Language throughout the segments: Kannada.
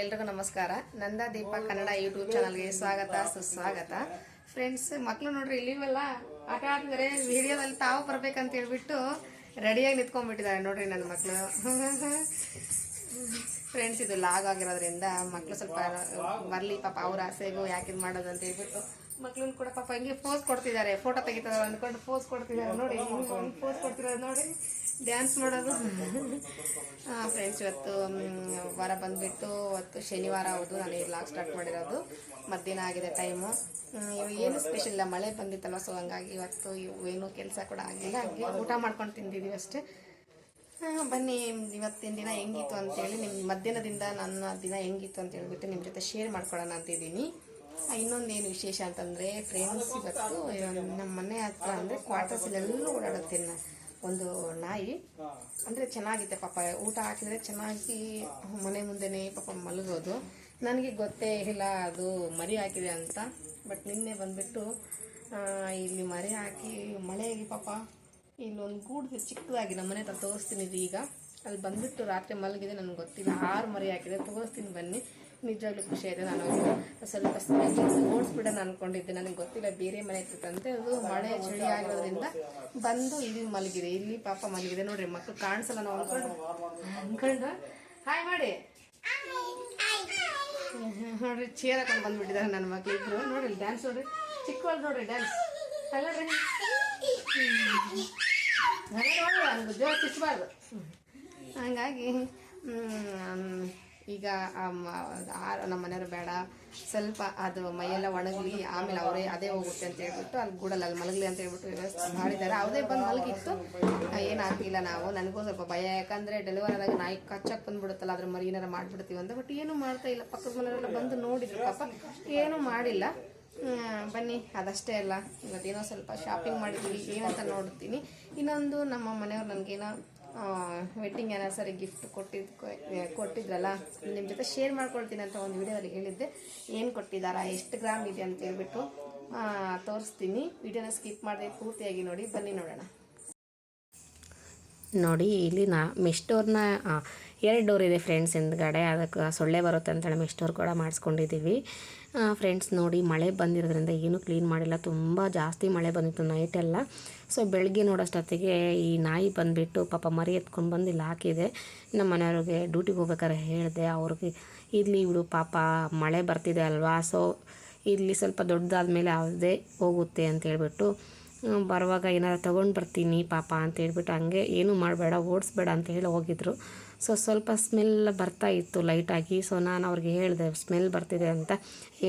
ಎಲ್ರಿಗೂ ನಮಸ್ಕಾರ. ನಂದ ದೀಪ ಕನ್ನಡ ಯೂಟ್ಯೂಬ್ ಚಾನಲ್ಗೆ ಸ್ವಾಗತ, ಸುಸ್ವಾಗತ. ಫ್ರೆಂಡ್ಸ್ ಮಕ್ಳು ನೋಡ್ರಿ, ಇಲ್ಲಿವೆಲ್ಲ ಆಟ ಆಡಿದ್ರೆ ವಿಡಿಯೋದಲ್ಲಿ ತಾವು ಬರ್ಬೇಕಂತ ಹೇಳ್ಬಿಟ್ಟು ರೆಡಿಯಾಗಿ ನಿಂತ್ಕೊಂಡ್ಬಿಟ್ಟಿದ್ದಾರೆ ನೋಡ್ರಿ ನನ್ನ ಮಕ್ಕಳು ಫ್ರೆಂಡ್ಸ್ ಇದು ಲಾಗ್ ಆಗಿರೋದ್ರಿಂದ ಮಕ್ಳು ಸ್ವಲ್ಪ ಬರ್ಲಿ, ಪಾಪ ಅವ್ರ ಆಸೆಗೂ ಯಾಕೆ ಇದು ಮಾಡೋದು ಅಂತ ಹೇಳ್ಬಿಟ್ಟು ಮಕ್ಳನ್ನ ಕೂಡ ಪಾಪ ಹಿಂಗೆ ಫೋಸ್ ಕೊಡ್ತಿದ್ದಾರೆ. ಫೋಟೋ ತೆಗಿತಾರೆ ಅಂದ್ಕೊಂಡು ಫೋಸ್ ಕೊಡ್ತಿದ್ದಾರೆ ನೋಡಿ. ಫೋಸ್ ಕೊಡ್ತಿರೋದು ನೋಡಿ. ಡ್ಯಾನ್ಸ್ ಮಾಡೋದು. ಫ್ರೆಂಡ್ಸ್ ಇವತ್ತು ವಾರ ಬಂದ್ಬಿಟ್ಟು ಇವತ್ತು ಶನಿವಾರ ಹೌದು. ನಾನು ಈ ಲಾಗ್ ಸ್ಟಾರ್ಟ್ ಮಾಡಿರೋದು. ಮಧ್ಯಾಹ್ನ ಆಗಿದೆ ಟೈಮು ಏನು ಸ್ಪೆಷಲ್ ಇಲ್ಲ. ಮಳೆ ಬಂದಿತ್ತಲ್ಲ ಸೊ ಹಂಗಾಗಿ ಇವತ್ತು ಇವು ಏನು ಕೆಲಸ ಕೂಡ ಆಗಿಲ್ಲ. ಹಂಗೆ ಊಟ ಮಾಡ್ಕೊಂಡು ತಿಂದಿದ್ದೀವಿ ಅಷ್ಟೇ. ಬನ್ನಿ, ಇವತ್ತಿನ ದಿನ ಹೆಂಗಿತ್ತು ಅಂತೇಳಿ ನಿಮ್ಮ ಮಧ್ಯಾಹ್ನದಿಂದ ನನ್ನ ದಿನ ಹೆಂಗಿತ್ತು ಅಂತ ಹೇಳ್ಬಿಟ್ಟು ನಿಮ್ಮ ಜೊತೆ ಶೇರ್ ಮಾಡ್ಕೊಳ್ಳೋಣ ಅಂತಿದ್ದೀನಿ ಇನ್ನೊಂದೇನು ವಿಶೇಷ ಅಂತಂದರೆ ಫ್ರೆಂಡ್ಸ್ ಇವತ್ತು ನಮ್ಮ ಮನೆ ಹತ್ರ ಅಂದರೆ ಕ್ವಾರ್ಟರ್ಸಲ್ಲೆಲ್ಲೂ ಓಡಾಡುತ್ತೆ ಒಂದು ನಾಯಿ. ಅಂದರೆ ಚೆನ್ನಾಗಿತ್ತೆ ಪಾಪ, ಊಟ ಹಾಕಿದರೆ ಚೆನ್ನಾಗಿ ಮನೆ ಮುಂದೆನೇ ಪಾಪ ಮಲಗೋದು. ನನಗೆ ಗೊತ್ತೇ ಇಲ್ಲ ಅದು ಮರಿ ಹಾಕಿದೆ ಅಂತ ಬಟ್ ನಿನ್ನೆ ಬಂದ್ಬಿಟ್ಟು ಇಲ್ಲಿ ಮರಿ ಹಾಕಿ ಮಳೆಯಾಗಿ ಪಾಪ, ಇಲ್ಲೊಂದು ಗೂಡು ಚಿಕ್ಕದಾಗಿ ನಮ್ಮ ಮನೆ ಹತ್ರ ತೋರಿಸ್ತೀನಿ ಈಗ ಅಲ್ಲಿ ಬಂದ್ಬಿಟ್ಟು ರಾತ್ರಿ ಮಲಗಿದೆ, ನನಗೆ ಗೊತ್ತಿಲ್ಲ. ಆರು ಮರಿ ಹಾಕಿದೆ, ತೋರಿಸ್ತೀನಿ ಬನ್ನಿ. ನಿಜವಾಗ್ಲೂ ಖುಷಿ ಆಯಿತು. ನಾನು ಸ್ವಲ್ಪ ಓಡಿಸ್ಬಿಡೋಣ ಅನ್ಕೊಂಡಿದ್ದೆ. ನನಗೆ ಗೊತ್ತಿಲ್ಲ, ಬೇರೆ ಮನೆ ಇರ್ತಂತೆ ಅದು ಮಳೆ ಚಳಿ ಆಗಿರೋದ್ರಿಂದ ಬಂದು ಇಲ್ಲಿ ಮಲಗಿದೆ. ಇಲ್ಲಿ ಪಾಪ ಮಲಗಿದೆ. ನೋಡ್ರಿ ಮಕ್ಕಳು ಕಾಣಿಸಲ್ಲ ನಾವು ಅನ್ಕೊಂಡು. ಅನ್ಕೊಂಡು. ಹಾಯ್ ಮಾಡಿ. ನೋಡ್ರಿ ಚೇರ್ ಹಾಕೊಂಡು ಬಂದ್ಬಿಟ್ಟಿದ್ದಾರೆ ನನ್ನ ಮಕ್ಕಳು ಇಬ್ರು. ನೋಡ್ರಿ ಡ್ಯಾನ್ಸ್ ನೋಡ್ರಿ. ಚಿಕ್ಕವಳು ನೋಡ್ರಿ ಡ್ಯಾನ್ಸ್ ಅಲ್ಲ ರೀ ನೋಡಿ ಕಿಚ್ಚಬಾರ್ದು ಹಂಗಾಗಿ ಈಗ ನಮ್ಮ ಮನೆಯವರು ಬೇಡ. ಸ್ವಲ್ಪ ಅದು ಮೈಯೆಲ್ಲ ಒಣಗಲಿ ಆಮೇಲೆ ಅವರೇ ಅದೇ ಹೋಗುತ್ತೆ ಅಂತ ಹೇಳ್ಬಿಟ್ಟು, ಅಲ್ಲಿ ಗೂಡಲ್ಲಿ ಅಲ್ಲಿ ಮಲಗಲಿ ಅಂತ ಹೇಳ್ಬಿಟ್ಟು ವ್ಯವಸ್ಥೆ ಮಾಡಿದ್ದಾರೆ. ಅವದೇ ಬಂದು ಮಲಗಿತ್ತು. ಏನಾಗ್ತಿಲ್ಲ ನಾವು. ನನಗೂ ಸ್ವಲ್ಪ ಭಯ. ಯಾಕಂದರೆ ಡೆಲಿವರಿ ಆದಾಗ ನಾಯಿ ಕಚ್ಚಕ್ಕೆ ಬಂದ್ಬಿಡುತ್ತಲ್ಲ, ಅದ್ರ ಮರಿ ಏನಾರು ಮಾಡಿಬಿಡ್ತೀವಿ ಅಂತ. ಬಟ್ ಏನೂ ಮಾಡ್ತಾ ಇಲ್ಲ. ಪಕ್ಕದ ಮನೆಯವರೆಲ್ಲ ಬಂದು ನೋಡಿದ್ರು ಪಾಪ. ಏನೂ ಮಾಡಿಲ್ಲ. ಬನ್ನಿ, ಅದಷ್ಟೇ ಅಲ್ಲ. ಇವತ್ತೇನೋ ಸ್ವಲ್ಪ ಶಾಪಿಂಗ್ ಮಾಡಿದ್ವಿ, ಏನಂತ ನೋಡ್ತೀನಿ. ಇನ್ನೊಂದು ನಮ್ಮ ಮನೆಯವ್ರು ನನಗೇನೋ ವೆಡ್ಡಿಂಗ್ ಆ್ಯನಿವರ್ಸರಿ ಗಿಫ್ಟ್ ಕೊಟ್ಟಿದ್ದು ಕೊಟ್ಟಿದ್ರಲ್ಲ ನಿಮ್ಮ ಜೊತೆ ಶೇರ್ ಮಾಡ್ಕೊಳ್ತೀನಿ ಅಂತ ಒಂದು ವಿಡಿಯೋದಲ್ಲಿ ಹೇಳಿದ್ದೆ. ಏನು ಕೊಟ್ಟಿದ್ದಾರಾ ಎಷ್ಟು ಗ್ರಾಮ್ ಇದೆ ಅಂತ ಹೇಳ್ಬಿಟ್ಟು ತೋರಿಸ್ತೀನಿ. ವಿಡಿಯೋನ ಸ್ಕಿಪ್ ಮಾಡದೆ ಪೂರ್ತಿಯಾಗಿ ನೋಡಿ, ಬನ್ನಿ ನೋಡೋಣ. ನೋಡಿ, ಇಲ್ಲಿ ನಾ ಮಿಸ್ಟೋರ್ನ ಎರಡು ಡೋರ್ ಇದೆ ಫ್ರೆಂಡ್ಸ್ ಹಿಂದ್ಗಡೆ, ಅದಕ್ಕೆ ಸೊಳ್ಳೆ ಬರುತ್ತೆ ಅಂತೇಳಿ ಮಿಸ್ಟೋರ್ ಕೂಡ ಮಾಡಿಸ್ಕೊಂಡಿದ್ದೀವಿ ಫ್ರೆಂಡ್ಸ್ ನೋಡಿ, ಮಳೆ ಬಂದಿರೋದ್ರಿಂದ ಏನೂ ಕ್ಲೀನ್ ಮಾಡಿಲ್ಲ, ತುಂಬ ಜಾಸ್ತಿ ಮಳೆ ಬಂದಿತ್ತು ನೈಟೆಲ್ಲ ಸೊ ಬೆಳಗ್ಗೆ ನೋಡೋಷ್ಟೊತ್ತಿಗೆ ಈ ನಾಯಿ ಬಂದುಬಿಟ್ಟು ಪಾಪ ಮರಿ ಎತ್ಕೊಂಡು ಬಂದು ಇಲ್ಲಿ ಹಾಕಿದೆ. ನಮ್ಮ ಮನೆಯವ್ರಿಗೆ ಡ್ಯೂಟಿಗೆ ಹೋಗ್ಬೇಕಾದ್ರೆ ಹೇಳಿದೆ, ಅವ್ರಿಗೆ ಇರಲಿ ಇವಳು ಪಾಪ, ಮಳೆ ಬರ್ತಿದೆ ಅಲ್ವಾ? ಸೊ ಇಲ್ಲಿ ಸ್ವಲ್ಪ ದೊಡ್ಡದಾದ ಮೇಲೆ ಯಾವುದೇ ಹೋಗುತ್ತೆ ಅಂತ ಹೇಳ್ಬಿಟ್ಟು ಬರುವಾಗ ಏನಾರು ತೊಗೊಂಡು ಬರ್ತೀನಿ ಪಾಪ ಅಂತ ಹೇಳ್ಬಿಟ್ಟು ಹಂಗೆ ಏನೂ ಮಾಡಬೇಡ, ಓಡಿಸ್ಬೇಡ ಅಂತ ಹೇಳಿ ಹೋಗಿದ್ರು. ಸೊ ಸ್ವಲ್ಪ ಸ್ಮೆಲ್ ಬರ್ತಾ ಇತ್ತು ಲೈಟಾಗಿ ಸೊ ನಾನು ಅವ್ರಿಗೆ ಹೇಳಿದೆ ಸ್ಮೆಲ್ ಬರ್ತಿದೆ ಅಂತ.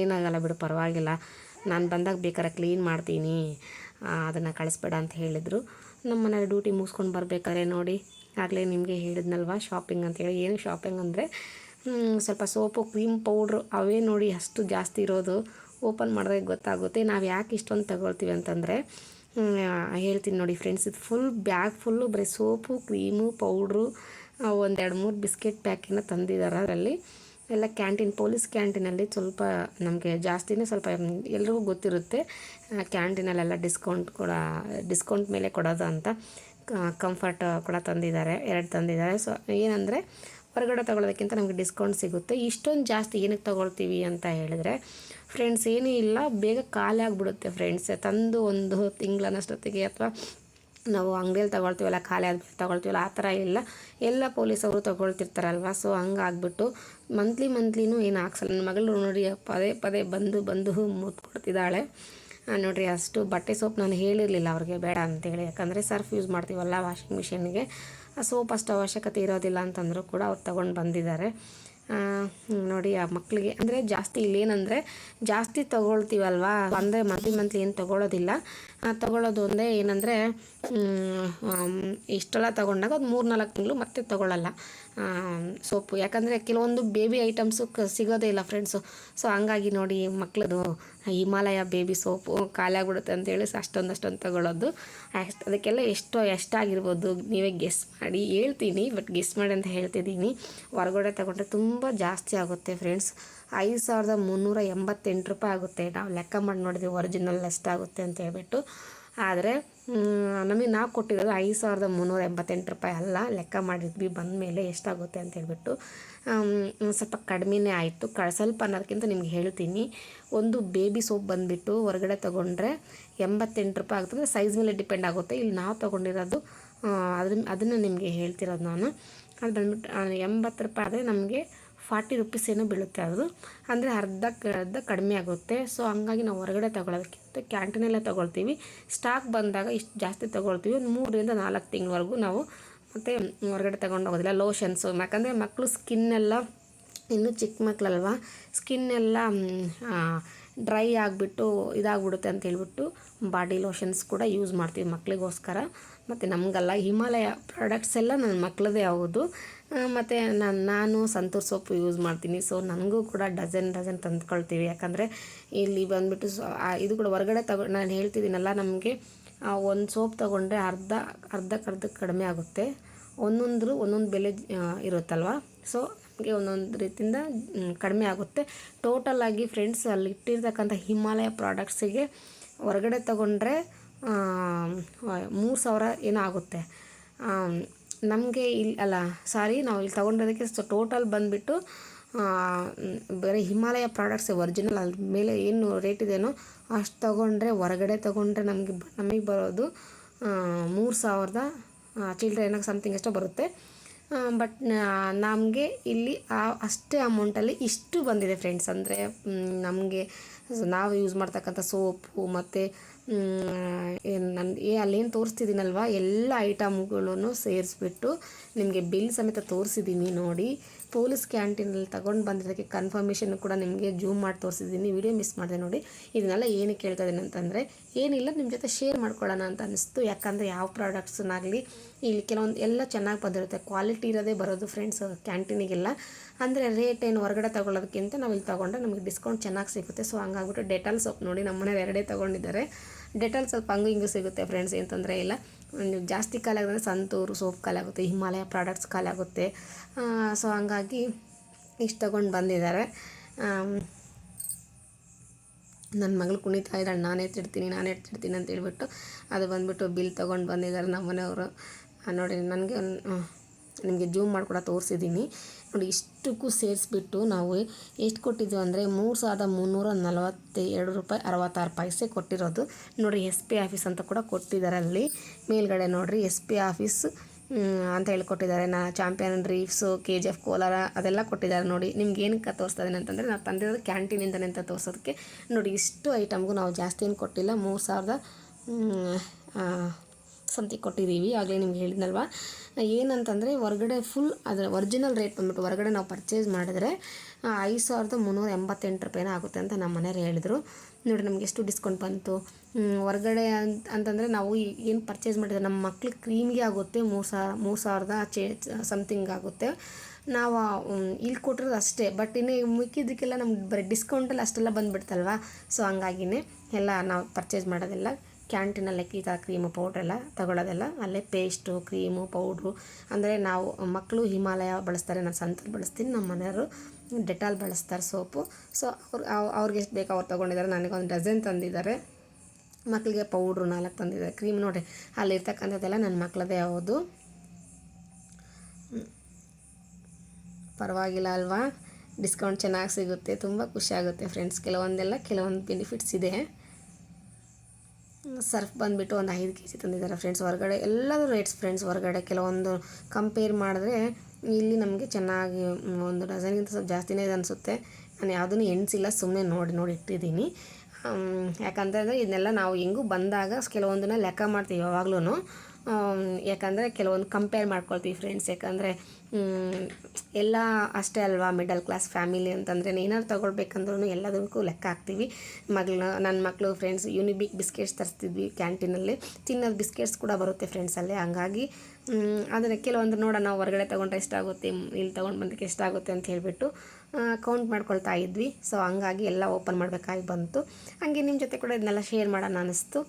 ಏನಾಗಲ್ಲ ಬಿಡು, ಪರವಾಗಿಲ್ಲ. ನಾನು ಬಂದಾಗ ಬೇಕಾದ್ರೆ ಕ್ಲೀನ್ ಮಾಡ್ತೀನಿ. ಅದನ್ನು ಕಳಿಸ್ಬೇಡ ಅಂತ ಹೇಳಿದರು. ನಮ್ಮ ಮನೇಲಿ ಡ್ಯೂಟಿ ಮುಗಿಸ್ಕೊಂಡು ಬರ್ಬೇಕಾದ್ರೆ ನೋಡಿ, ಆಗಲೇ ನಿಮಗೆ ಹೇಳಿದ್ನಲ್ವ ಶಾಪಿಂಗ್ ಅಂತೇಳಿ ಏನು ಶಾಪಿಂಗ್ ಅಂದರೆ ಸ್ವಲ್ಪ ಸೋಪು ಕ್ರೀಮ್ ಪೌಡ್ರು ಅವೇ ನೋಡಿ ಅಷ್ಟು ಜಾಸ್ತಿ ಇರೋದು. ಓಪನ್ ಮಾಡಿದ್ರೆ ಗೊತ್ತಾಗುತ್ತೆ. ನಾವು ಯಾಕೆ ಇಷ್ಟೊಂದು ತಗೊಳ್ತೀವಿ ಅಂತಂದರೆ ಹೇಳ್ತೀನಿ ನೋಡಿ ಫ್ರೆಂಡ್ಸ್ ಇದು ಫುಲ್ ಬ್ಯಾಗ್ ಫುಲ್ಲು ಬರೀ ಸೋಪು, ಕ್ರೀಮು ಪೌಡ್ರು ಒಂದೆರಡು ಮೂರು ಬಿಸ್ಕೆಟ್ ಪ್ಯಾಕಿನ ತಂದಿದ್ದಾರೆ ಅದರಲ್ಲಿ. ಎಲ್ಲ ಕ್ಯಾಂಟೀನ್ ಪೊಲೀಸ್ ಕ್ಯಾಂಟೀನಲ್ಲಿ ಸ್ವಲ್ಪ ನಮಗೆ ಜಾಸ್ತಿನೇ ಸ್ವಲ್ಪ, ಎಲ್ರಿಗೂ ಗೊತ್ತಿರುತ್ತೆ. ಕ್ಯಾಂಟೀನಲ್ಲೆಲ್ಲ ಡಿಸ್ಕೌಂಟ್ ಕೂಡ ಡಿಸ್ಕೌಂಟ್ ಮೇಲೆ ಕೊಡೋದು ಅಂತ ಕಂಫರ್ಟ್ ಕೂಡ ತಂದಿದ್ದಾರೆ ಎರಡು ತಂದಿದ್ದಾರೆ ಸೊ ಏನಂದರೆ ಹೊರಗಡೆ ತಗೊಳ್ಳೋದಕ್ಕಿಂತ ನಮಗೆ ಡಿಸ್ಕೌಂಟ್ ಸಿಗುತ್ತೆ. ಇಷ್ಟೊಂದು ಜಾಸ್ತಿ ಏನಕ್ಕೆ ತೊಗೊಳ್ತೀವಿ ಅಂತ ಹೇಳಿದ್ರೆ ಫ್ರೆಂಡ್ಸ್ ಏನೂ ಇಲ್ಲ ಬೇಗ ಖಾಲಿ ಆಗಿಬಿಡುತ್ತೆ ಫ್ರೆಂಡ್ಸ್ ತಂದು ಒಂದು ತಿಂಗಳನ್ನಷ್ಟೊತ್ತಿಗೆ ಅಥವಾ ನಾವು ಅಂಗಡಿಯಲ್ಲಿ ತೊಗೊಳ್ತೀವಲ್ಲ ಖಾಲಿ ಆದ್ಮೇಲೆ ತೊಗೊಳ್ತೀವಲ್ಲ ಆ ಥರ ಇಲ್ಲ. ಎಲ್ಲ ಪೊಲೀಸವರು ತಗೊಳ್ತಿರ್ತಾರಲ್ವ? ಸೊ ಹಂಗಾಗ್ಬಿಟ್ಟು ಮಂತ್ಲಿ ಮಂತ್ಲಿನೂ ಏನು ಹಾಕ್ಸಲ್ಲ. ನನ್ನ ಮಗಳು ನೋಡಿ ಪದೇ ಪದೇ ಬಂದು ಬಂದು ಮುತ್ಕೊಡ್ತಿದ್ದಾಳೆ ಕೊಡ್ತಿದ್ದಾಳೆ. ಆ, ಅಷ್ಟು ಬಟ್ಟೆ ಸೋಪ್ ನಾನು ಹೇಳಿರಲಿಲ್ಲ ಅವ್ರಿಗೆ ಬೇಡ ಅಂತೇಳಿ. ಯಾಕಂದರೆ ಸರ್ಫ್ ಯೂಸ್ ಮಾಡ್ತೀವಲ್ಲ ವಾಷಿಂಗ್ ಮಿಷಿನ್ಗೆ ಆ ಸೋಪ್ ಅಷ್ಟು ಅವಶ್ಯಕತೆ ಇರೋದಿಲ್ಲ ಅಂತಂದರೂ ಕೂಡ ಅವ್ರು ತೊಗೊಂಡು ಬಂದಿದ್ದಾರೆ. ನೋಡಿ ಆ ಮಕ್ಕಳಿಗೆ ಅಂದರೆ ಜಾಸ್ತಿ ಇಲ್ಲೇನಂದರೆ ಜಾಸ್ತಿ ತೊಗೊಳ್ತೀವಲ್ವಾ? ಅಂದರೆ ಮಂತ್ಲಿ ಮಂತ್ಲಿ ಏನು ತಗೊಳ್ಳೋದಿಲ್ಲ ಆ, ತಗೊಳ್ಳೋದು ಒಂದೇ ಏನಂದರೆ ಇಷ್ಟೆಲ್ಲ ತಗೊಂಡಾಗ ಅದು ಮೂರು ನಾಲ್ಕು ತಿಂಗಳು ಮತ್ತೆ ತಗೊಳ್ಳಲ್ಲ. ಸೋಪು. ಯಾಕಂದರೆ ಕೆಲವೊಂದು ಬೇಬಿ ಐಟಮ್ಸು ಕ, ಸಿಗೋದೇ ಇಲ್ಲ ಫ್ರೆಂಡ್ಸು ಸೊ ಹಂಗಾಗಿ ನೋಡಿ ಮಕ್ಳದು ಹಿಮಾಲಯ ಬೇಬಿ ಸೋಪು ಖಾಲಿ ಆಗ್ಬಿಡುತ್ತೆ ಅಂತೇಳಿ ಅಷ್ಟೊಂದು ಅಷ್ಟೊಂದು ತಗೊಳ್ಳೋದು. ಅಷ್ಟು, ಅದಕ್ಕೆಲ್ಲ ಎಷ್ಟೋ, ಎಷ್ಟಾಗಿರ್ಬೋದು. ನೀವೇ ಗೆಸ್ ಮಾಡಿ. ಹೇಳ್ತೀನಿ ಬಟ್ ಗೆಸ್ ಮಾಡಿ ಅಂತ ಹೇಳ್ತಿದ್ದೀನಿ. ಹೊರಗಡೆ ತಗೊಂಡ್ರೆ ತುಂಬ ಜಾಸ್ತಿ ಆಗುತ್ತೆ ಫ್ರೆಂಡ್ಸ್ ಐದು ಸಾವಿರದ ಮುನ್ನೂರ ಎಂಬತ್ತೆಂಟು ರೂಪಾಯಿ ಆಗುತ್ತೆ. ನಾವು ಲೆಕ್ಕ ಮಾಡಿ ನೋಡಿದ್ವಿ ಒರಿಜಿನಲ್ ಎಷ್ಟಾಗುತ್ತೆ ಅಂತ ಹೇಳ್ಬಿಟ್ಟು. ಆದರೆ ನಮಗೆ ನಾವು ಕೊಟ್ಟಿರೋದು ಐದು ಸಾವಿರದ ಮುನ್ನೂರ ಎಂಬತ್ತೆಂಟು ರೂಪಾಯಿ ಅಲ್ಲ. ಲೆಕ್ಕ ಮಾಡಿದ್ವಿ ಬಂದ ಮೇಲೆ ಎಷ್ಟಾಗುತ್ತೆ ಅಂತ ಹೇಳ್ಬಿಟ್ಟು. ಸ್ವಲ್ಪ ಕಡಿಮೆನೇ ಆಯಿತು. ಕ, ಸ್ವಲ್ಪ ಅನ್ನೋದಕ್ಕಿಂತ ನಿಮ್ಗೆ ಹೇಳ್ತೀನಿ. ಒಂದು ಬೇಬಿ ಸೋಪ್ ಬಂದುಬಿಟ್ಟು ಹೊರಗಡೆ ತೊಗೊಂಡ್ರೆ ಎಂಬತ್ತೆಂಟು ರೂಪಾಯಿ ಆಗುತ್ತೆ. ಅಂದರೆ ಸೈಜ್ ಮೇಲೆ ಡಿಪೆಂಡ್ ಆಗುತ್ತೆ. ಇಲ್ಲಿ ನಾವು ತೊಗೊಂಡಿರೋದು ಅದ್ರ, ಅದನ್ನು ನಿಮಗೆ ಹೇಳ್ತಿರೋದು ನಾನು. ಅದು ಬಂದ್ಬಿಟ್ಟು ಎಂಬತ್ತು ರೂಪಾಯಿ ಆದರೆ ನಮಗೆ ಫಾರ್ಟಿ ರುಪೀಸ್ ಏನೋ ಬೀಳುತ್ತೆ ಅದು. ಅಂದರೆ ಅರ್ಧ ಅರ್ಧ ಕಡಿಮೆ ಆಗುತ್ತೆ. ಸೊ ಹಂಗಾಗಿ ನಾವು ಹೊರಗಡೆ ತಗೊಳ್ಳೋದಕ್ಕಿಂತ ಕ್ಯಾಂಟೀನಲ್ಲೇ ತೊಗೊಳ್ತೀವಿ. ಸ್ಟಾಕ್ ಬಂದಾಗ ಇಷ್ಟು ಜಾಸ್ತಿ ತೊಗೊಳ್ತೀವಿ. ಒಂದು ಮೂರರಿಂದ ನಾಲ್ಕು ತಿಂಗಳವರೆಗೂ ನಾವು ಮತ್ತು ಹೊರಗಡೆ ತಗೊಂಡು ಹೋಗೋದಿಲ್ಲ. ಲೋಷನ್ಸು ಯಾಕಂದರೆ ಮಕ್ಕಳು ಸ್ಕಿನ್ನೆಲ್ಲ ಇನ್ನೂ ಚಿಕ್ಕ ಮಕ್ಕಳಲ್ವ ಸ್ಕಿನ್ನೆಲ್ಲ ಡ್ರೈ ಆಗಿಬಿಟ್ಟು ಇದಾಗ್ಬಿಡುತ್ತೆ ಅಂತ ಹೇಳ್ಬಿಟ್ಟು ಬಾಡಿ ಲೋಷನ್ಸ್ ಕೂಡ ಯೂಸ್ ಮಾಡ್ತೀವಿ ಮಕ್ಕಳಿಗೋಸ್ಕರ ಮತ್ತು ನಮಗಲ್ಲ, ಹಿಮಾಲಯ ಪ್ರಾಡಕ್ಟ್ಸ್ ಎಲ್ಲ ನನ್ನ ಮಕ್ಕಳದೇ ಹೌದು. ಮತ್ತು ನಾನು ನಾನು ಸಂತೂರ್ ಸೋಪು ಯೂಸ್ ಮಾಡ್ತೀನಿ. ಸೊ ನನಗೂ ಕೂಡ ಡಜನ್ ಡಜನ್ ತಂದ್ಕೊಳ್ತೀವಿ. ಯಾಕಂದರೆ ಇಲ್ಲಿ ಬಂದುಬಿಟ್ಟು ಇದು ಕೂಡ ಹೊರಗಡೆ ತಗೊ, ನಾನು ಹೇಳ್ತಿದ್ದೀನಲ್ಲ ನಮಗೆ ಒಂದು ಸೋಪ್ ತೊಗೊಂಡ್ರೆ ಅರ್ಧ, ಅರ್ಧಕ್ಕರ್ಧ ಕಡಿಮೆ ಆಗುತ್ತೆ. ಒಂದೊಂದು ಒಂದೊಂದು ಬೆಲೆ ಇರುತ್ತಲ್ವ? ಸೊ ನಮಗೆ ಒಂದೊಂದು ರೀತಿಯಿಂದ ಕಡಿಮೆ ಆಗುತ್ತೆ. ಟೋಟಲ್ ಆಗಿ ಫ್ರೆಂಡ್ಸ್ ಅಲ್ಲಿ ಇಟ್ಟಿರ್ತಕ್ಕಂಥ ಹಿಮಾಲಯ ಪ್ರಾಡಕ್ಟ್ಸಿಗೆ ಹೊರಗಡೆ ತಗೊಂಡ್ರೆ ಮೂರು ಸಾವಿರ ಏನೋ ಆಗುತ್ತೆ. ನಮಗೆ ಇಲ್ಲಿ ಅಲ್ಲ, ಸಾರಿ, ನಾವು ಇಲ್ಲಿ ತೊಗೊಂಡಿರೋದಕ್ಕೆ ಸೊ ಟೋಟಲ್ ಬಂದುಬಿಟ್ಟು ಬೇರೆ ಹಿಮಾಲಯ ಪ್ರಾಡಕ್ಟ್ಸ್ ಒರಿಜಿನಲ್ ಅದ್ರ ಮೇಲೆ ಏನು ರೇಟ್ ಇದೆಯೋ ಅಷ್ಟು ತೊಗೊಂಡ್ರೆ, ಹೊರಗಡೆ ತೊಗೊಂಡ್ರೆ ನಮಗೆ ನಮಗೆ ಬರೋದು ಮೂರು ಸಾವಿರದ ಚಿಲ್ಡ್ರೆ ಏನೋ ಸಮಥಿಂಗ್ ಎಷ್ಟೋ ಬರುತ್ತೆ. ಬಟ್ ನಮಗೆ ಇಲ್ಲಿ ಆ, ಅಷ್ಟೇ ಅಮೌಂಟಲ್ಲಿ ಇಷ್ಟು ಬಂದಿದೆ ಫ್ರೆಂಡ್ಸ್ ಅಂದರೆ ನಮಗೆ, ನಾವು ಯೂಸ್ ಮಾಡ್ತಕ್ಕಂಥ ಸೋಪು ಮತ್ತು ನನ್ನ ಏ, ಅಲ್ಲೇನು ತೋರಿಸ್ತಿದ್ದೀನಲ್ವ ಎಲ್ಲ ಐಟಮ್ಗಳನ್ನು ಸೇರಿಸ್ಬಿಟ್ಟು ನಿಮಗೆ ಬಿಲ್ ಸಮೇತ ತೋರಿಸಿದ್ದೀನಿ ನೋಡಿ. ಪೊಲೀಸ್ ಕ್ಯಾಂಟೀನಲ್ಲಿ ತಗೊಂಡು ಬಂದಿದ್ದಕ್ಕೆ ಕನ್ಫರ್ಮೇಷನ್ ಕೂಡ ನಿಮಗೆ ಜೂಮ್ ಮಾಡಿ ತೋರಿಸಿದ್ದೀನಿ ವಿಡಿಯೋ ಮಿಸ್ ಮಾಡಿದೆ ನೋಡಿ. ಇದನ್ನೆಲ್ಲ ಏನು ಕೇಳ್ತಾ ಇದ್ದೀನಿ ಅಂತಂದರೆ, ಏನಿಲ್ಲ ನಿಮ್ಮ ಜೊತೆ ಶೇರ್ ಮಾಡ್ಕೊಳ್ಳೋಣ ಅಂತ ಅನಿಸ್ತು. ಯಾಕಂದರೆ ಯಾವ ಪ್ರಾಡಕ್ಟ್ಸನ್ನಾಗಲಿ ಇಲ್ಲಿ ಕೆಲವೊಂದು ಎಲ್ಲ ಚೆನ್ನಾಗಿ ಬಂದಿರುತ್ತೆ. ಕ್ವಾಲಿಟಿ ಇರೋದೇ ಬರೋದು ಫ್ರೆಂಡ್ಸ್ ಕ್ಯಾಂಟೀನಿಗೆಲ್ಲ ಅಂದರೆ ರೇಟ್ ಏನು ಹೊರಗಡೆ ತೊಗೊಳ್ಳೋದಕ್ಕಿಂತ ನಾವು ಇಲ್ಲಿ ತೊಗೊಂಡ್ರೆ ನಮಗೆ ಡಿಸ್ಕೌಂಟ್ ಚೆನ್ನಾಗಿ ಸಿಗುತ್ತೆ. ಸೊ ಹಂಗಾಗ್ಬಿಟ್ಟು ಡೆಟಾಲ್ ಸೋಪ್ ನೋಡಿ ನಮ್ಮ ಮನೇಲಿ ಎರಡೇ ತೊಗೊಂಡಿದ್ದಾರೆ. ಡೆಟಾಲ್ ಸ್ವಲ್ಪ ಹಂಗೂ ಹಿಂಗೂ ಸಿಗುತ್ತೆ ಫ್ರೆಂಡ್ಸ್ ಏನು ತೊಂದರೆ ಇಲ್ಲ. ಜಾಸ್ತಿ ಆಗೋದ್ರೆ ಸಂತೂರು, ಸೋಪ್ ಖಾಲಿ ಆಗುತ್ತೆ, ಹಿಮಾಲಯ ಪ್ರಾಡಕ್ಟ್ಸ್ ಖಾಲಿ ಆಗುತ್ತೆ. ಸೊ ಹಂಗಾಗಿ ಇಷ್ಟು ತೊಗೊಂಡು ಬಂದಿದ್ದಾರೆ. ನನ್ನ ಮಗಳು ಕುಣಿತಾ ಇದ್ದಾಳೆ, ನಾನು ಎತ್ತಿಡ್ತೀನಿ ನಾನು ಎತ್ತಿಡ್ತೀನಿ ಅಂತ ಹೇಳ್ಬಿಟ್ಟು ಅದು ಬಂದುಬಿಟ್ಟು ಬಿಲ್ ತೊಗೊಂಡು ಬಂದಿದ್ದಾರೆ ನಮ್ಮ ಮನೆಯವರು ನೋಡಿ, ನನಗೆ ನಿಮಗೆ ಜೂಮ್ ಮಾಡಿಕೊಡ ತೋರಿಸಿದ್ದೀನಿ. ನೋಡಿ, ಇಷ್ಟಕ್ಕೂ ಸೇರಿಸ್ಬಿಟ್ಟು ನಾವು ಎಷ್ಟು ಕೊಟ್ಟಿದ್ವಿ ಅಂದರೆ ಮೂರು ಸಾವಿರದ ಮುನ್ನೂರ ನಲವತ್ತೆರಡು ರೂಪಾಯಿ ಅರವತ್ತಾರು ಪೈಸೆ ಕೊಟ್ಟಿರೋದು. ನೋಡಿ ಎಸ್ ಪಿ ಆಫೀಸ್ ಅಂತ ಕೂಡ ಕೊಟ್ಟಿದ್ದಾರೆ ಅಲ್ಲಿ. ಮೇಲ್ಗಡೆ ನೋಡಿರಿ ಎಸ್ ಪಿ ಆಫೀಸ್ ಅಂತ ಹೇಳಿ ಕೊಟ್ಟಿದ್ದಾರೆ. ನಾ ಚಾಂಪಿಯನ್ ರೀಫ್ಸು ಕೆ ಜಿ ಎಫ್ ಕೋಲಾರ ಅದೆಲ್ಲ ಕೊಟ್ಟಿದ್ದಾರೆ ನೋಡಿ. ನಿಮ್ಗೆ ಏನಕ್ಕೆ ತೋರಿಸ್ತಾ ಅಂತಂದರೆ ನಾವು ತಂದಿರೋದು ಕ್ಯಾಂಟೀನಿಂದನೇ ಅಂತ ತೋರಿಸೋದಕ್ಕೆ. ನೋಡಿ, ಇಷ್ಟು ಐಟಮ್ಗೂ ನಾವು ಜಾಸ್ತಿ ಏನು ಕೊಟ್ಟಿಲ್ಲ. ಮೂರು ಸಾವಿರದ ಸಂತಿಗೆ ಕೊಟ್ಟಿದ್ದೀವಿ, ಆಗಲೇ ನಿಮ್ಗೆ ಹೇಳಿದ್ನಲ್ವ? ಏನಂತಂದರೆ ಹೊರಗಡೆ ಫುಲ್ ಅದರ ಒರಿಜಿನಲ್ ರೇಟ್ ಬಂದ್ಬಿಟ್ಟು ಹೊರಗಡೆ ನಾವು ಪರ್ಚೇಸ್ ಮಾಡಿದ್ರೆ ಐದು ಸಾವಿರದ ಮುನ್ನೂರ ಎಂಬತ್ತೆಂಟು ರೂಪಾಯಿನ ಆಗುತ್ತೆ ಅಂತ ನಮ್ಮ ಮನೆಯವ್ರು ಹೇಳಿದರು. ನೋಡಿ ನಮಗೆ ಎಷ್ಟು ಡಿಸ್ಕೌಂಟ್ ಬಂತು. ಹೊರಗಡೆ ಅಂತ, ಅಂತಂದರೆ ನಾವು ಏನು ಪರ್ಚೇಸ್ ಮಾಡಿದ್ರೆ ನಮ್ಮ ಮಕ್ಳಿಗೆ ಕ್ರೀಮ್ಗೆ ಆಗುತ್ತೆ, ಮೂರು ಸಾವಿರ ಮೂರು ಸಾವಿರದ ಚೇ ಸಮಥಿಂಗ್ ಆಗುತ್ತೆ. ನಾವು ಇಲ್ಲಿ ಕೊಟ್ಟಿರೋದು ಅಷ್ಟೇ ಬಟ್ ಇನ್ನು ಮಿಕ್ಕಿದ್ದಕ್ಕೆಲ್ಲ ನಮ್ಗೆ ಬರೀ ಡಿಸ್ಕೌಂಟಲ್ಲಿ ಅಷ್ಟೆಲ್ಲ ಬಂದುಬಿಡ್ತಲ್ವ? ಸೊ ಹಂಗಾಗಿನೇ ಎಲ್ಲ ನಾವು ಪರ್ಚೇಸ್ ಮಾಡೋದೆಲ್ಲ ಕ್ಯಾಂಟೀನಲ್ಲಿ ಈ ಥರ ಕ್ರೀಮು ಪೌಡ್ರೆಲ್ಲ ತಗೊಳ್ಳೋದೆಲ್ಲ, ಅಲ್ಲೇ ಪೇಸ್ಟು ಕ್ರೀಮು ಪೌಡ್ರು ಅಂದರೆ ನಾವು ಮಕ್ಕಳು ಹಿಮಾಲಯ ಬಳಸ್ತಾರೆ, ನಾನು ಸಂತಲ್ ಬಳಸ್ತೀನಿ ನಮ್ಮ ಮನೆಯವರು ಡೆಟಾಲ್ ಬಳಸ್ತಾರೆ ಸೋಪು ಸೊ ಅವ್ರು ಅವ್- ಅವ್ರಿಗೆ ಎಷ್ಟು ಬೇಕು ಅವ್ರು ತೊಗೊಂಡಿದ್ದಾರೆ ನನಗೊಂದು ಡಜನ್ ತಂದಿದ್ದಾರೆ. ಮಕ್ಕಳಿಗೆ ಪೌಡ್ರು ನಾಲ್ಕು ತಂದಿದ್ದಾರೆ. ಕ್ರೀಮ್ ನೋಡಿ ಅಲ್ಲಿರ್ತಕ್ಕಂಥದ್ದೆಲ್ಲ ನನ್ನ ಮಕ್ಕಳದೇ ಹೌದು. ಪರವಾಗಿಲ್ಲ ಅಲ್ವಾ? ಡಿಸ್ಕೌಂಟ್ ಚೆನ್ನಾಗಿ ಸಿಗುತ್ತೆ, ತುಂಬ ಖುಷಿಯಾಗುತ್ತೆ ಫ್ರೆಂಡ್ಸ್ ಕೆಲವೊಂದೆಲ್ಲ, ಕೆಲವೊಂದು ಬೆನಿಫಿಟ್ಸ್ ಇದೆ. ಸರ್ಫ್ ಬಂದುಬಿಟ್ಟು ಒಂದು ಐದು ಕೆ ಜಿ ತಂದಿದ್ದಾರೆ ಫ್ರೆಂಡ್ಸ್ ಹೊರಗಡೆ. ಎಲ್ಲದೂ ರೇಟ್ಸ್ ಫ್ರೆಂಡ್ಸ್ ಹೊರಗಡೆ. ಕೆಲವೊಂದು ಕಂಪೇರ್ ಮಾಡಿದ್ರೆ ಇಲ್ಲಿ ನಮಗೆ ಚೆನ್ನಾಗಿ ಒಂದು ಡಜನ್ಗಿಂತ ಸ್ವಲ್ಪ ಜಾಸ್ತಿನೇ ಇದೆ ಅನಿಸುತ್ತೆ. ನಾನು ಯಾವುದೂ ಎಣಿಸಿಲ್ಲ ಸುಮ್ಮನೆ ನೋಡಿ ನೋಡಿ ಇಟ್ಟಿದ್ದೀನಿ. ಯಾಕಂತಂದರೆ ಇದನ್ನೆಲ್ಲ ನಾವು ಹೆಂಗೂ ಬಂದಾಗ ಕೆಲವೊಂದನ್ನ ಲೆಕ್ಕ ಮಾಡ್ತೀವಿ ಯಾವಾಗ್ಲೂ ಯಾಕಂದರೆ ಕೆಲವೊಂದು ಕಂಪೇರ್ ಮಾಡ್ಕೊಳ್ತೀವಿ ಫ್ರೆಂಡ್ಸ್ ಯಾಕಂದರೆ ಎಲ್ಲ ಅಷ್ಟೇ ಅಲ್ವಾ ಮಿಡಲ್ ಕ್ಲಾಸ್ ಫ್ಯಾಮಿಲಿ ಅಂತಂದರೆ ಏನಾದ್ರು ತೊಗೊಳ್ಬೇಕಂದ್ರೂ ಎಲ್ಲದಕ್ಕೂ ಲೆಕ್ಕ ಹಾಕ್ತೀವಿ. ಮಗಳನ್ನ ನನ್ನ ಮಕ್ಕಳು ಫ್ರೆಂಡ್ಸ್ ಯೂನಿಬಿಕ್ ಬಿಸ್ಕೆಟ್ಸ್ ತರಿಸ್ತಿದ್ವಿ ಕ್ಯಾಂಟೀನಲ್ಲಿ. ತಿನ್ನೋದು ಬಿಸ್ಕೆಟ್ಸ್ ಕೂಡ ಬರುತ್ತೆ ಫ್ರೆಂಡ್ಸಲ್ಲಿ ಹಂಗಾಗಿ ಅದನ್ನು ಕೆಲವೊಂದು ನೋಡೋಣ, ನಾವು ಹೊರಗಡೆ ತೊಗೊಂಡ್ರೆ ಎಷ್ಟಾಗುತ್ತೆ, ಇಲ್ಲಿ ತೊಗೊಂಡು ಬಂದಕ್ಕೆ ಎಷ್ಟಾಗುತ್ತೆ ಅಂತ ಹೇಳಿಬಿಟ್ಟು ಕೌಂಟ್ ಮಾಡ್ಕೊಳ್ತಾ ಇದ್ವಿ. ಸೊ ಹಂಗಾಗಿ ಎಲ್ಲ ಓಪನ್ ಮಾಡಬೇಕಾಗಿ ಬಂತು. ಹಂಗೆ ನಿಮ್ಮ ಜೊತೆ ಕೂಡ ಇದನ್ನೆಲ್ಲ ಶೇರ್ ಮಾಡೋಣ ಅನ್ನಿಸ್ತು.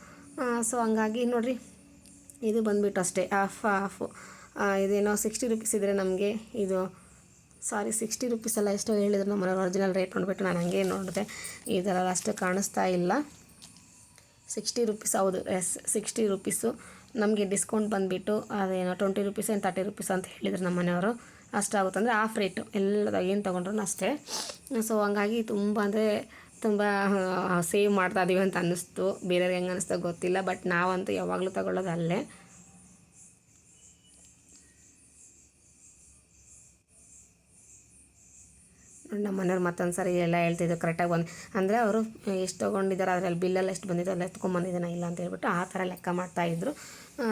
ಸೊ ಹಂಗಾಗಿ ನೋಡಿರಿ, ಇದು ಬಂದುಬಿಟ್ಟು ಅಷ್ಟೇ. ಆಫ್ ಆಫು ಇದೇನೋ ಸಿಕ್ಸ್ಟಿ ರುಪೀಸ್ ಇದ್ದರೆ ನಮಗೆ ಇದು ಸಾರಿ ಸಿಕ್ಸ್ಟಿ ರುಪೀಸ್ ಎಲ್ಲ ಎಷ್ಟೋ ಹೇಳಿದ್ರು ನಮ್ಮ ಒರಿಜಿನಲ್ ರೇಟ್ ನೋಡಿಬಿಟ್ಟು ನಾನು ಹಂಗೆ ನೋಡಿದೆ. ಇದರಲ್ಲಿ ಅಷ್ಟು ಕಾಣಿಸ್ತಾ ಇಲ್ಲ. ಸಿಕ್ಸ್ಟಿ ರುಪೀಸ್ ಹೌದು ಎಸ್ ಸಿಕ್ಸ್ಟಿ ರುಪೀಸು ನಮಗೆ ಡಿಸ್ಕೌಂಟ್ ಬಂದುಬಿಟ್ಟು ಅದೇನೋ ಟ್ವೆಂಟಿ ರುಪೀಸ್ ಏನು ತರ್ಟಿ ರುಪೀಸ್ ಅಂತ ಹೇಳಿದ್ರು ನಮ್ಮ ಮನೆಯವರು. ಅಷ್ಟಾಗುತ್ತೆ ಅಂದರೆ ಆಫ್ ರೇಟು ಎಲ್ಲದಾಗ ಏನು ತೊಗೊಂಡ್ರು ಅಷ್ಟೇ. ಸೊ ಹಂಗಾಗಿ ತುಂಬ ಅಂದರೆ ತುಂಬ ಸೇವ್ ಮಾಡ್ತಾ ಇದೀವಿ ಅಂತ ಅನ್ನಿಸ್ತು. ಬೇರೆಯವ್ರಿಗೆ ಹೆಂಗೆ ಅನ್ನಿಸ್ತೋ ಗೊತ್ತಿಲ್ಲ ಬಟ್ ನಾವಂತೂ ಯಾವಾಗಲೂ ತಗೊಳ್ಳೋದು ಅಲ್ಲೇ. ನಮ್ಮ ಮನೆಯವ್ರು ಮತ್ತೊಂದು ಸರಿ ಎಲ್ಲ ಹೇಳ್ತಿದ್ರು ಕರೆಕ್ಟಾಗಿ ಬಂದು, ಅಂದರೆ ಅವರು ಎಷ್ಟು ತೊಗೊಂಡಿದ್ದಾರೆ ಅದರಲ್ಲಿ ಬಿಲ್ಲಲ್ಲಿ ಎಷ್ಟು ಬಂದಿದೆ ಅಲ್ಲ ಎತ್ಕೊಂಡ್ಬಂದಿದ್ದಾನೆ ಇಲ್ಲ ಅಂತ ಹೇಳ್ಬಿಟ್ಟು ಆ ಥರ ಲೆಕ್ಕ ಮಾಡ್ತಾಯಿದ್ರು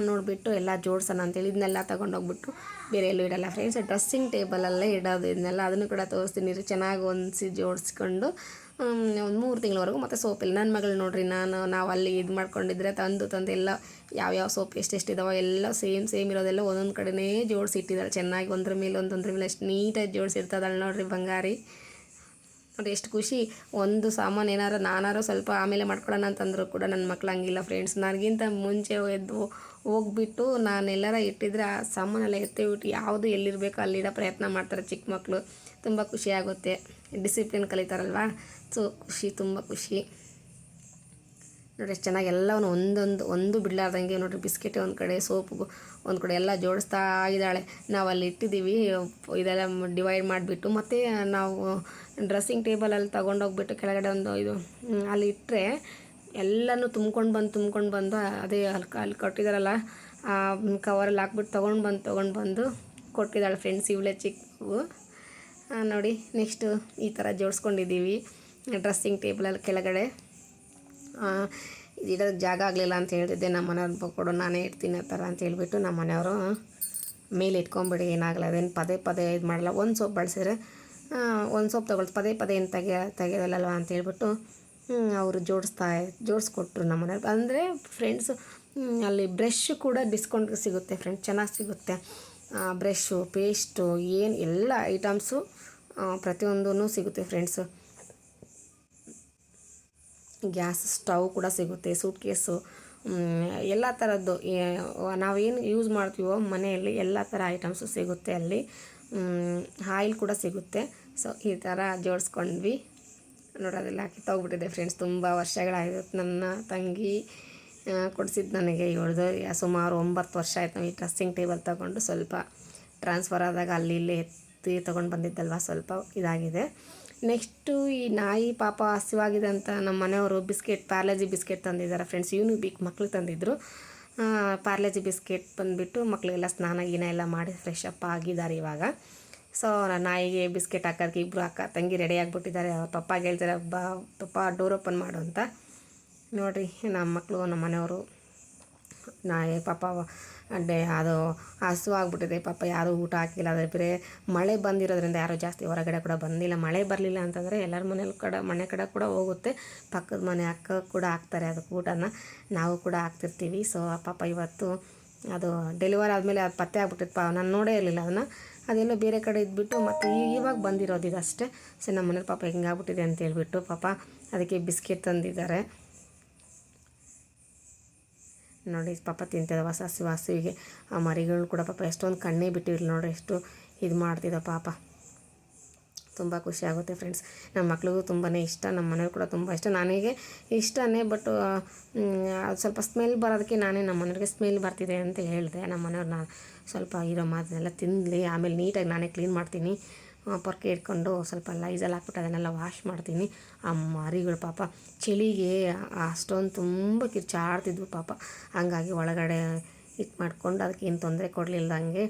ನೋಡಿಬಿಟ್ಟು ಎಲ್ಲ ಜೋಡ್ಸೋಣ ಅಂತೇಳಿ ಇದನ್ನೆಲ್ಲ ತೊಗೊಂಡೋಗ್ಬಿಟ್ಟು ಬೇರೆ ಎಲ್ಲೂ ಇಡಲ್ಲ ಫ್ರೆಂಡ್ಸ್ ಡ್ರೆಸ್ಸಿಂಗ್ ಟೇಬಲಲ್ಲೇ ಇಡೋದು, ಇದನ್ನೆಲ್ಲ ಅದನ್ನು ಕೂಡ ತೋರಿಸ್ತೀನಿ. ಚೆನ್ನಾಗಿ ಹೊಂದಿಸಿ ಜೋಡಿಸ್ಕೊಂಡು ಒಂದು ಮೂರು ತಿಂಗಳವರೆಗೂ ಮತ್ತು ಸೋಪಿಲ್ಲ ನನ್ನ ಮಗಳು ನೋಡ್ರಿ, ನಾನು ನಾವು ಅಲ್ಲಿ ಇದು ಮಾಡ್ಕೊಂಡಿದ್ರೆ ತಂದು ತಂದು ಎಲ್ಲ ಯಾವ್ಯಾವ ಸೋಪ್ ಎಷ್ಟೆಷ್ಟು ಇದಾವೆ ಎಲ್ಲ ಸೇಮ್ ಸೇಮ್ ಇರೋದೆಲ್ಲ ಒಂದೊಂದು ಕಡೆನೇ ಜೋಡಿಸಿ ಇಟ್ಟಿದ್ದಾಳೆ ಚೆನ್ನಾಗಿ ಒಂದ್ರ ಮೇಲೆ, ಒಂದೊಂದ್ರ ಮೇಲೆ ಎಷ್ಟು ನೀಟಾಗಿ ಜೋಡಿಸಿರ್ತದಳು ನೋಡ್ರಿ ಬಂಗಾರಿ. ನೋಡಿ ಎಷ್ಟು ಖುಷಿ. ಒಂದು ಸಾಮಾನು ಏನಾರು ನಾನಾರು ಸ್ವಲ್ಪ ಆಮೇಲೆ ಮಾಡ್ಕೊಳ್ಳೋಣ ಅಂತಂದ್ರು ಕೂಡ ನನ್ನ ಮಕ್ಳು ಹಂಗಿಲ್ಲ ಫ್ರೆಂಡ್ಸ್ ನನಗಿಂತ ಮುಂಚೆ ಎದ್ದು ಹೋಗ್ಬಿಟ್ಟು ನಾನು ಎಲ್ಲಾರ ಇಟ್ಟಿದ್ರೆ ಆ ಸಾಮಾನೆಲ್ಲ ಎತ್ತಿಬಿಟ್ಟು ಯಾವುದು ಎಲ್ಲಿರಬೇಕು ಅಲ್ಲಿಡೋ ಪ್ರಯತ್ನ ಮಾಡ್ತಾರೆ ಚಿಕ್ಕ ಮಕ್ಕಳು ತುಂಬ ಖುಷಿಯಾಗುತ್ತೆ ಡಿಸಿಪ್ಲಿನ್ ಕಲಿತಾರಲ್ವಾ? ಸೊ ಖುಷಿ, ತುಂಬ ಖುಷಿ. ನೋಡಿ ಎಷ್ಟು ಚೆನ್ನಾಗಿ ಎಲ್ಲವನ್ನು ಒಂದೊಂದು, ಒಂದು ಬಿಡಲಾರ್ದಂಗೆ ನೋಡಿರಿ ಬಿಸ್ಕೆಟ್ ಒಂದು ಕಡೆ, ಸೋಪು ಒಂದು ಕಡೆ ಎಲ್ಲ ಜೋಡಿಸ್ತಾ ಇದ್ದಾಳೆ. ನಾವು ಅಲ್ಲಿ ಇಟ್ಟಿದ್ದೀವಿ, ಇದೆಲ್ಲ ಡಿವೈಡ್ ಮಾಡಿಬಿಟ್ಟು ಮತ್ತು ನಾವು ಡ್ರೆಸ್ಸಿಂಗ್ ಟೇಬಲಲ್ಲಿ ತೊಗೊಂಡೋಗ್ಬಿಟ್ಟು ಕೆಳಗಡೆ ಒಂದು ಇದು ಅಲ್ಲಿ ಇಟ್ಟರೆ ಎಲ್ಲನೂ ತುಂಬ್ಕೊಂಡು ಬಂದು ತುಂಬ್ಕೊಂಡು ಬಂದು, ಅದೇ ಅಲ್ಲಿ ಅಲ್ಲಿ ಕೊಟ್ಟಿದ್ದಾರಲ್ಲ ಕವರಲ್ಲಿ ಹಾಕ್ಬಿಟ್ಟು ತೊಗೊಂಡು ಬಂದು ತೊಗೊಂಡು ಬಂದು ಕೊಟ್ಟಿದ್ದಾಳೆ ಫ್ರೆಂಡ್ಸ್ ಇವಳೆ ಚಿಕ್ಕ. ನೋಡಿ ನೆಕ್ಸ್ಟು ಈ ಥರ ಜೋಡಿಸ್ಕೊಂಡಿದ್ದೀವಿ. ಡ್ರೆಸ್ಸಿಂಗ್ ಟೇಬಲಲ್ಲಿ ಕೆಳಗಡೆ. ಆ, ಇದು ಇಡೋದಕ್ಕೆ ಜಾಗ ಆಗಲಿಲ್ಲ ಅಂತ ಹೇಳ್ತಿದ್ದೆ. ನಮ್ಮ ಮನೆಯವ್ರು ಕೊಡು ನಾನೇ ಇಡ್ತೀನಿ ಆ ಥರ ಅಂತ ಹೇಳ್ಬಿಟ್ಟು ನಮ್ಮ ಮನೆಯವರು ಮೇಲೆ ಇಟ್ಕೊಂಬಿಡಿ ಏನಾಗಲ್ಲ. ಅದೇನು ಪದೇ ಪದೇ ಇದು ಮಾಡಲ್ಲ. ಒಂದು ಸೋಪ್ ಬಳಸಿದ್ರೆ ಒಂದು ಸೋಪ್ ತೊಗೊಳ್ತು ಪದೇ ಪದೇ ಏನು ತೆಗಿಯ ತೆಗೆಯೋದಲ್ಲಲ್ವ ಅಂತ ಹೇಳ್ಬಿಟ್ಟು ಅವರು ಜೋಡಿಸ್ತಾ ಜೋಡಿಸ್ಕೊಟ್ರು ನಮ್ಮ ಮನೆಯವ್ರು. ಅಂದರೆ ಫ್ರೆಂಡ್ಸ್ ಅಲ್ಲಿ ಬ್ರಷ್ ಕೂಡ ಡಿಸ್ಕೌಂಟ್ ಸಿಗುತ್ತೆ ಫ್ರೆಂಡ್ಸ್ ಚೆನ್ನಾಗಿ ಸಿಗುತ್ತೆ. ಬ್ರಷ್ಷು ಪೇಸ್ಟು ಏನು ಎಲ್ಲ ಐಟಮ್ಸು ಪ್ರತಿಯೊಂದೂ ಸಿಗುತ್ತೆ ಫ್ರೆಂಡ್ಸು ಗ್ಯಾಸ್ ಸ್ಟವ್ ಕೂಡ ಸಿಗುತ್ತೆ ಸೂಟ್ ಕೇಸು ಎಲ್ಲ ಥರದ್ದು ನಾವೇನು ಯೂಸ್ ಮಾಡ್ತೀವೋ ಮನೆಯಲ್ಲಿ ಎಲ್ಲ ಥರ ಐಟಮ್ಸು ಸಿಗುತ್ತೆ ಅಲ್ಲಿ. ಆಯಿಲ್ ಕೂಡ ಸಿಗುತ್ತೆ. ಸೊ ಈ ಥರ ಜೋಡಿಸ್ಕೊಂಡ್ವಿ. ನೋಡೋದೆಲ್ಲ ಕಿತ್ತೋಗ್ಬಿಟ್ಟಿದೆ ಫ್ರೆಂಡ್ಸ್ ತುಂಬ ವರ್ಷಗಳಾಗಿರುತ್ತೆ ನನ್ನ ತಂಗಿ ಕೊಡಿಸಿದ್ದು ನನಗೆ ಇವಳ್ದು. ಸುಮಾರು ಒಂಬತ್ತು ವರ್ಷ ಆಯಿತು ಈ ಡ್ರೆಸ್ಸಿಂಗ್ ಟೇಬಲ್ ತೊಗೊಂಡು ಸ್ವಲ್ಪ ಟ್ರಾನ್ಸ್ಫರ್ ಆದಾಗ ಅಲ್ಲಿ ಇಲ್ಲಿ ಎತ್ತಿ ತೊಗೊಂಡು ಬಂದಿದ್ದಲ್ವ ಸ್ವಲ್ಪ ಇದಾಗಿದೆ. ನೆಕ್ಸ್ಟು ಈ ನಾಯಿ ಪಾಪ ಹಸಿವಾಗಿದೆ ಅಂತ ನಮ್ಮ ಮನೆಯವರು ಬಿಸ್ಕೆಟ್, ಪಾರ್ಲೆಜಿ ಬಿಸ್ಕೆಟ್ ತಂದಿದ್ದಾರೆ ಫ್ರೆಂಡ್ಸ್. ಇವನು ಬಿಕ್ ಮಕ್ಳು ತಂದಿದ್ದರು ಪಾರ್ಲೆಜಿ ಬಿಸ್ಕೆಟ್ ಬಂದುಬಿಟ್ಟು ಮಕ್ಕಳಿಗೆಲ್ಲ ಸ್ನಾನ ಗೀನ ಎಲ್ಲ ಮಾಡಿ ಫ್ರೆಶ್ ಅಪ್ ಆಗಿದ್ದಾರೆ ಇವಾಗ. ಸೊ ನಾಯಿಗೆ ಬಿಸ್ಕೆಟ್ ಹಾಕೋದಕ್ಕೆ ಇಬ್ಬರು ಅಕ್ಕ, ತಂಗಿ ರೆಡಿ ಆಗಿಬಿಟ್ಟಿದ್ದಾರೆ. ಪಪ್ಪಾಗೆ ಹೇಳ್ತಾರೆ, ಬಾ ಪಪ್ಪ ಡೋರ್ ಓಪನ್ ಮಾಡು ಅಂತ. ನೋಡಿರಿ, ನಮ್ಮ ಮಕ್ಕಳು ನಮ್ಮ ಮನೆಯವರು ನಾಯಿ, ಪಾಪ ಡೇ ಅದು ಹಸು ಆಗ್ಬಿಟ್ಟಿದೆ, ಪಾಪ ಯಾರೂ ಊಟ ಹಾಕಿಲ್ಲ. ಅದೇ ಬೇರೆ ಮಳೆ ಬಂದಿರೋದ್ರಿಂದ ಯಾರೂ ಜಾಸ್ತಿ ಹೊರಗಡೆ ಕೂಡ ಬಂದಿಲ್ಲ. ಮಳೆ ಬರಲಿಲ್ಲ ಅಂತಂದರೆ ಎಲ್ಲರ ಮನೇಲಿ ಕಡೆ, ಮನೆ ಕಡೆ ಕೂಡ ಹೋಗುತ್ತೆ. ಪಕ್ಕದ ಮನೆ ಅಕ್ಕ ಕೂಡ ಹಾಕ್ತಾರೆ ಅದಕ್ಕೆ ಊಟನ. ನಾವು ಕೂಡ ಹಾಕ್ತಿರ್ತೀವಿ. ಸೊ ಪಾಪ ಇವತ್ತು ಅದು ಡೆಲಿವರ್ ಆದಮೇಲೆ ಅದು ಪತ್ತೆ ಆಗ್ಬಿಟ್ಟಿತ್ತು ನಾನು ನೋಡೇ ಇರಲಿಲ್ಲ ಅದನ್ನು. ಅದೆಲ್ಲ ಬೇರೆ ಕಡೆ ಇದ್ಬಿಟ್ಟು ಮತ್ತು ಇವಾಗ ಬಂದಿರೋದು ಇದಷ್ಟೇ. ಸೊ ನಮ್ಮ ಮನೇಲಿ ಪಾಪ ಹಿಂಗಾಗ್ಬಿಟ್ಟಿದೆ ಅಂತ ಹೇಳ್ಬಿಟ್ಟು ಪಾಪ ಅದಕ್ಕೆ ಬಿಸ್ಕೆಟ್ ತಂದಿದ್ದಾರೆ. ನೋಡಿ, ಪಾಪ ತಿಂತಿದ್ದ ಹೊಸ ಹಸಿ ಆ ಮರಿಗಳು ಕೂಡ ಪಾಪ ಎಷ್ಟೊಂದು ಕಣ್ಣೇ ಬಿಟ್ಟಿರಲಿ ನೋಡಿ ಎಷ್ಟು ಇದು ಮಾಡ್ತಿದ್ದ ಪಾಪ. ತುಂಬ ಖುಷಿ ಆಗುತ್ತೆ ಫ್ರೆಂಡ್ಸ್ ನಮ್ಮ ಮಕ್ಳಿಗೂ ತುಂಬಾ ಇಷ್ಟ ನಮ್ಮ ಮನೆಯವ್ರು ಕೂಡ ತುಂಬ ಇಷ್ಟ. ನನಗೆ ಇಷ್ಟನೇ ಬಟ್ ಸ್ವಲ್ಪ ಸ್ಮೆಲ್ ಬರೋದಕ್ಕೆ ನಾನೇ ನಮ್ಮ ಮನೆಯವ್ರಿಗೆ ಸ್ಮೆಲ್ ಬರ್ತಿದೆ ಅಂತ ಹೇಳಿದೆ. ನಮ್ಮ ಮನೆಯವ್ರು ನಾನು ಸ್ವಲ್ಪ ಇರೋ ಮಾತನ್ನೆಲ್ಲ ತಿನ್ನಲಿ ಆಮೇಲೆ ನೀಟಾಗಿ ನಾನೇ ಕ್ಲೀನ್ ಮಾಡ್ತೀನಿ. ಪೊರ್ಕೆ ಇಟ್ಕೊಂಡು ಸ್ವಲ್ಪ ಲೈಸಲ್ಲಿ ಹಾಕ್ಬಿಟ್ಟು ಅದನ್ನೆಲ್ಲ ವಾಶ್ ಮಾಡ್ತೀನಿ. ಆ ಮರಿಗಳು ಪಾಪ ಚಳಿಗೆ ಅಷ್ಟೊಂದು ತುಂಬ ಕಿರ್ಚಾಡ್ತಿದ್ವು ಪಾಪ. ಹಂಗಾಗಿ ಒಳಗಡೆ ಇದು ಮಾಡ್ಕೊಂಡು ಅದಕ್ಕೆ ಏನು ತೊಂದರೆ ಕೊಡಲಿಲ್ದಂಗೆ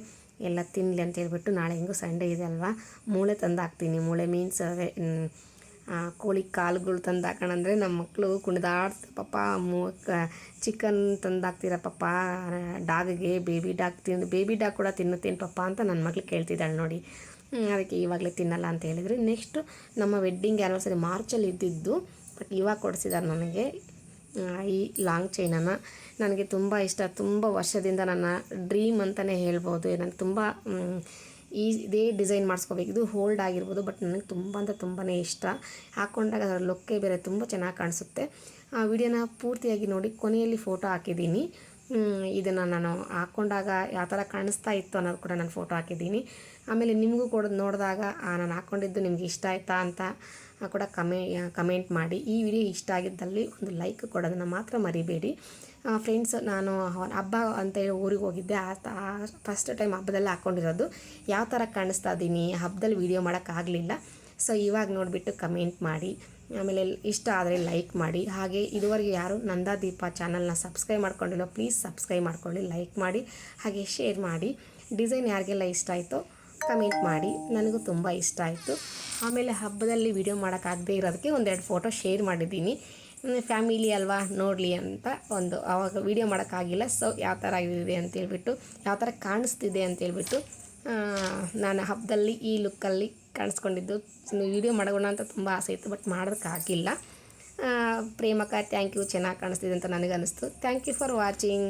ಎಲ್ಲ ತಿನ್ನಲಿ ಅಂತ ಹೇಳ್ಬಿಟ್ಟು ನಾಳೆ ಹೆಂಗೂ ಸಂಡೇ ಇದೆ ಅಲ್ವಾ? ಮೂಳೆ ತಂದು ಹಾಕ್ತೀನಿ. ಮೂಳೆ ಮೀನ್ಸ್ ಕೋಳಿ ಕಾಲುಗಳು ತಂದು ಹಾಕೋಣಂದ್ರೆ ನಮ್ಮ ಮಕ್ಕಳು ಕುಣಿದಾಡ್ತ ಪಾಪ ಮೂ ಚಿಕನ್ ತಂದು ಹಾಕ್ತೀರ ಪಾಪ? ಡಾಗ್ಗೆ ಬೇಬಿ ಡಾಗ್ ತಿಂದು ಬೇಬಿ ಡಾಗ್ ಕೂಡ ತಿನ್ನುತ್ತೇನು ಪಾಪ ಅಂತ ನನ್ನ ಮಗಳು ಕೇಳ್ತಿದ್ದಾಳೆ ನೋಡಿ. ಅದಕ್ಕೆ ಇವಾಗಲೇ ತಿನ್ನಲ್ಲ ಅಂತ ಹೇಳಿದರೆ. ನೆಕ್ಸ್ಟು ನಮ್ಮ ವೆಡ್ಡಿಂಗ್ ಆ್ಯನಿವರ್ಸರಿ ಮಾರ್ಚಲ್ಲಿ ಇದ್ದಿದ್ದು ಬಟ್ ಇವಾಗ ಕೊಡಿಸಿದ್ದಾರೆ ನನಗೆ ಈ ಲಾಂಗ್ ಚೈನನ್ನು ನನಗೆ ತುಂಬ ಇಷ್ಟ. ತುಂಬ ವರ್ಷದಿಂದ ನನ್ನ ಡ್ರೀಮ್ ಅಂತಲೇ ಹೇಳ್ಬೋದು. ನನಗೆ ತುಂಬ ಈ, ಇದೇ ಡಿಸೈನ್ ಮಾಡಿಸ್ಕೋಬೇಕು. ಇದು ಹೋಲ್ಡ್ ಆಗಿರ್ಬೋದು ಬಟ್ ನನಗೆ ತುಂಬ ಅಂದರೆ ತುಂಬಾ ಇಷ್ಟ. ಹಾಕ್ಕೊಂಡಾಗ ಅದರ ಲೊಕ್ಕೆ ಬೇರೆ ತುಂಬ ಚೆನ್ನಾಗಿ ಕಾಣಿಸುತ್ತೆ. ಆ ವಿಡಿಯೋನ ಪೂರ್ತಿಯಾಗಿ ನೋಡಿ, ಕೊನೆಯಲ್ಲಿ ಫೋಟೋ ಹಾಕಿದ್ದೀನಿ. ಇದನ್ನು ನಾನು ಹಾಕ್ಕೊಂಡಾಗ ಯಾವ ಥರ ಕಾಣಿಸ್ತಾ ಇತ್ತು ಅನ್ನೋದು ಕೂಡ ನಾನು ಫೋಟೋ ಹಾಕಿದ್ದೀನಿ. ಆಮೇಲೆ ನಿಮಗೂ ಕೂಡ ನೋಡಿದಾಗ ನಾನು ಹಾಕ್ಕೊಂಡಿದ್ದು ನಿಮ್ಗೆ ಇಷ್ಟ ಆಯ್ತಾ? ಅಂತ ಕೂಡ ಕಮೆ, ಕಮೆಂಟ್ ಮಾಡಿ. ಈ ವಿಡಿಯೋ ಇಷ್ಟ ಆಗಿದ್ದಲ್ಲಿ ಒಂದು ಲೈಕ್ ಕೊಡೋದನ್ನು ಮಾತ್ರ ಮರಿಬೇಡಿ. ಫ್ರೆಂಡ್ಸ್ ನಾನು ಹಬ್ಬ ಅಂತೇಳಿ ಊರಿಗೆ ಹೋಗಿದ್ದೆ. ಆ ಫಸ್ಟ್ ಟೈಮ್ ಹಬ್ಬದಲ್ಲಿ ಹಾಕ್ಕೊಂಡಿರೋದು ಯಾವ ಥರ ಕಾಣಿಸ್ತಾ ಇದ್ದೀನಿ ಹಬ್ಬದಲ್ಲಿ ವೀಡಿಯೋ ಮಾಡೋಕ್ಕಾಗಲಿಲ್ಲ ಸೊ ಇವಾಗ ನೋಡಿಬಿಟ್ಟು ಕಮೆಂಟ್ ಮಾಡಿ. ಆಮೇಲೆ ಇಷ್ಟ ಆದರೆ ಲೈಕ್ ಮಾಡಿ. ಹಾಗೆ ಇದುವರೆಗೆ ಯಾರು ನಂದಾ ದೀಪ ಚಾನಲ್ನ ಸಬ್ಸ್ಕ್ರೈಬ್ ಮಾಡ್ಕೊಂಡಿಲ್ಲ ಪ್ಲೀಸ್ ಸಬ್ಸ್ಕ್ರೈಬ್ ಮಾಡ್ಕೊಳ್ಳಿ, ಲೈಕ್ ಮಾಡಿ. ಹಾಗೆ ಶೇರ್ ಮಾಡಿ. ಡಿಸೈನ್ ಯಾರಿಗೆಲ್ಲ ಇಷ್ಟ ಆಯಿತೋ ಕಮೆಂಟ್ ಮಾಡಿ ನನಗೂ ತುಂಬ ಇಷ್ಟ ಆಯಿತು ಆಮೇಲೆ ಹಬ್ಬದಲ್ಲಿ ವಿಡಿಯೋ ಮಾಡೋಕ್ಕಾಗದೇ ಇರೋದಕ್ಕೆ ಒಂದೆರಡು ಫೋಟೋ ಶೇರ್ ಮಾಡಿದ್ದೀನಿ ಫ್ಯಾಮಿಲಿ ಅಲ್ವಾ ನೋಡಲಿ ಅಂತ ಒಂದು ಆವಾಗ ವಿಡಿಯೋ ಮಾಡೋಕ್ಕಾಗಿಲ್ಲ ಸೊ ಯಾವ ಥರ ಇದೆ ಅಂತೇಳ್ಬಿಟ್ಟು ಯಾವ ಥರ ಕಾಣಿಸ್ತಿದೆ ಅಂತೇಳ್ಬಿಟ್ಟು ನಾನು ಹಬ್ಬದಲ್ಲಿ ಈ ಲುಕ್ಕಲ್ಲಿ ಕಾಣಿಸ್ಕೊಂಡಿದ್ದು ವಿಡಿಯೋ ಮಾಡೋಣ ಅಂತ ತುಂಬ ಆಸೆ ಇತ್ತು ಬಟ್ ಮಾಡೋದಕ್ಕಾಗಿಲ್ಲ ಪ್ರೇಮಕ ಥ್ಯಾಂಕ್ ಯು ಚೆನ್ನಾಗಿ ಕಾಣಿಸ್ತಿದೆ ಅಂತ ನನಗನ್ನಿಸ್ತು ಥ್ಯಾಂಕ್ ಯು ಫಾರ್ ವಾಚಿಂಗ್